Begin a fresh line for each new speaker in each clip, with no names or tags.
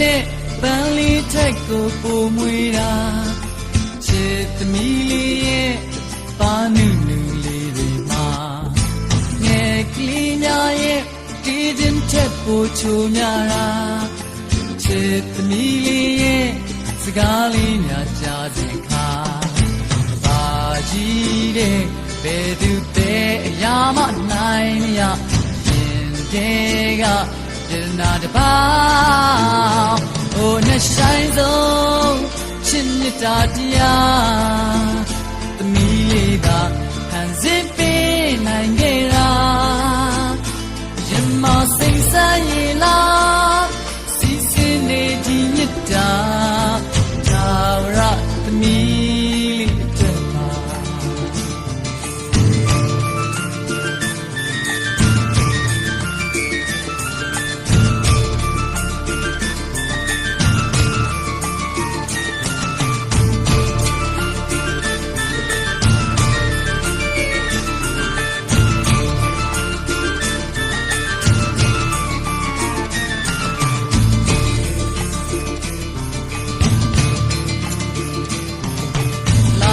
နဲ့ပန်းလေးထက်ကိုပုံမွေတာချစ်သမီးလေးရဲ့ပါနုနုလေးတွေမှာငယ်ကလေးများရဲ့တီးတင်ထက်ပိုချိုများတာချစ်သမီးလေးရဲ့စကားလေးများကြားစဉ်ခါပါကြီးတဲ့ဘယ်သူပဲအရာမနိုင်မရရင်တဲ့က ဒနာတပါဟိုနဲ့ဆိုင်ဆုံးချစ်မြတ်တာတရားသမီးလေးသာ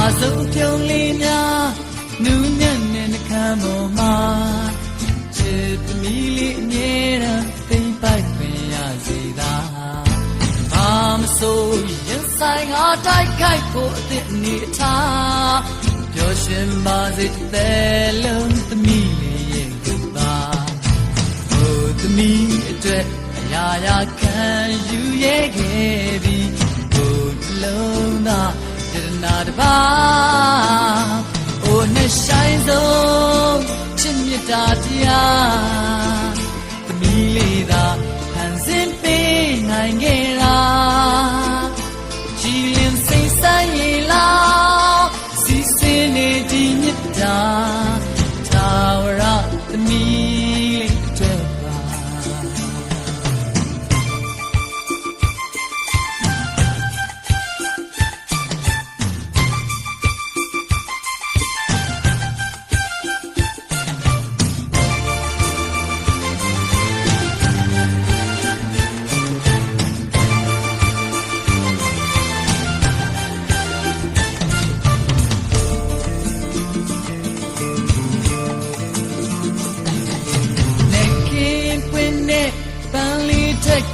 လာစုံပြုံးလေးများနူးညံ့တဲ့နှကမ်းပေါ်မှာချစ်သမီးလေးအမြဲတမ်းသိမ့်ပိုက်ခွင့်ရစေသာဘာမဆိုရင်ဆိုင်ငါတိုက်ခိုက်ဖို့အသစ်အနေအထားပျော်ရွှင်ပါစေတဲ့လုံးသမီးလေးရဲ့ကူပါဟိုသမီးအတွက်အရာရာခံယူရဲ့ခဲ့ပြီးဟိုနှလုံးသားတရ နာတပါအိုနဲ့ဆိုင်ဆုံးချစ်မြတ်တာတရားသမီးလေးသာဟန်စင်ပေးနိုင်ခဲ့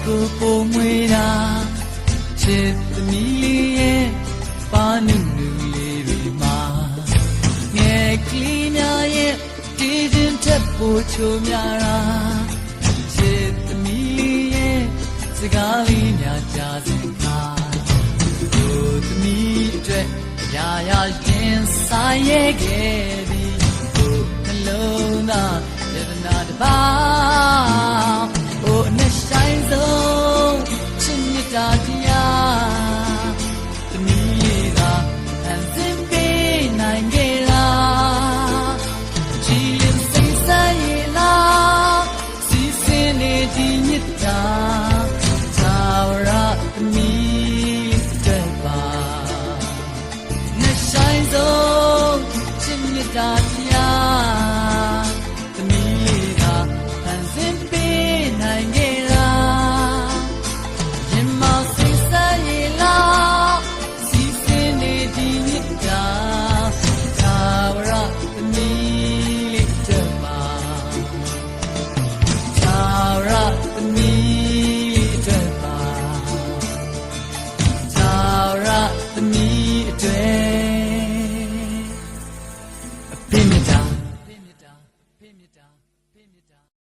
က်ကိုပုံမွေတာချစ်သမီးလေးရဲ့ပါနုနုလေးတွေမှာငယ်ကလေးများရဲ့တည်ခြင်းထက်ပိုချိုများတာချစ်သမီးလေးရဲ့စကားလေးများကြားစဉ်ခါတို့သမီးအတွက်ရာရာရင်ဆိုင်ရဲ့ခဲ့သည်တို့နှလုံးသားယတနာတပါ တာတရားတနည်းသာအစင်ပေးနိုင်ကြလားကြည်လင်စိတ်ဆိုင်လားစီစင်နေဒီမြတ်တာသာဝရတနည်းတဲ့ပါနှဆိုင်ဆုံးချစ်မြတ်တာတရား ဖေးမြတာဖေးမြတာ